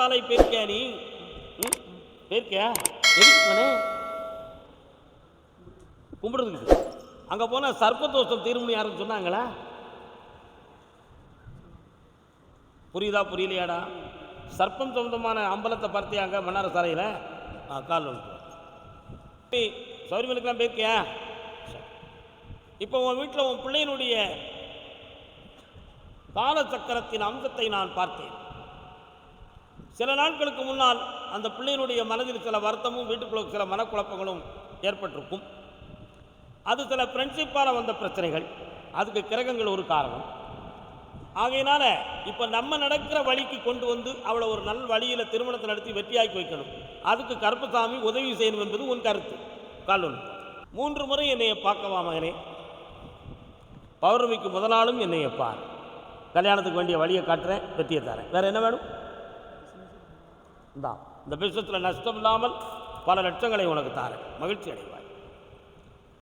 பாலை போயிருக்கியா நீ? ம்? எதுக்கு போனேன் கும்பிடுறதுக்கு. அங்கே போனால் சர்ப்பதோஷம் தீர்மணி யாருன்னு சொன்னாங்களா? புரியுதா புரியலையாடா? சர்ப்பம் சொந்தமான அம்பலத்தை பார்த்தியாங்க மன்னார சாலையில்? ஆ கால் ஒன்று சௌரியமலுக்கெல்லாம் போயிருக்கியா? இப்போ உன் வீட்டில் உன் பிள்ளையினுடைய காலச்சக்கரத்தின் அம்சத்தை நான் பார்த்தேன். சில நாட்களுக்கு முன்னால் அந்த பிள்ளையினுடைய மனதில் சில வருத்தமும் வீட்டுக்குள்ள சில மனக்குழப்பங்களும் ஏற்பட்டிருக்கும். அது சில ஃப்ரெண்ட்ஷிப்பால் வந்த பிரச்சனைகள். அதுக்கு கிரகங்கள் ஒரு காரணம். ஆகையினால இப்போ நம்ம நடக்கிற வழிக்கு கொண்டு வந்து அவளை ஒரு நல்ல வழியில் திருமணத்தை நடத்தி வெற்றியாக்கி வைக்கணும். அதுக்கு கருப்பசாமி உதவி செய்யணும் என்பது உன் கருத்து. கால் மூன்று முறை என்னைய பார்க்கவா மகனே? பௌர்ணமிக்கு முதல் நாளும் என்னைய பார். கல்யாணத்துக்கு வேண்டிய வழியை காட்டுறேன் வெற்றியை தரேன். வேற என்ன வேணும்? தான். இந்த பிசினஸில் நஷ்டம் இல்லாமல் பல லட்சங்களை உனக்கு தாரேன். மகிழ்ச்சி அடைவார்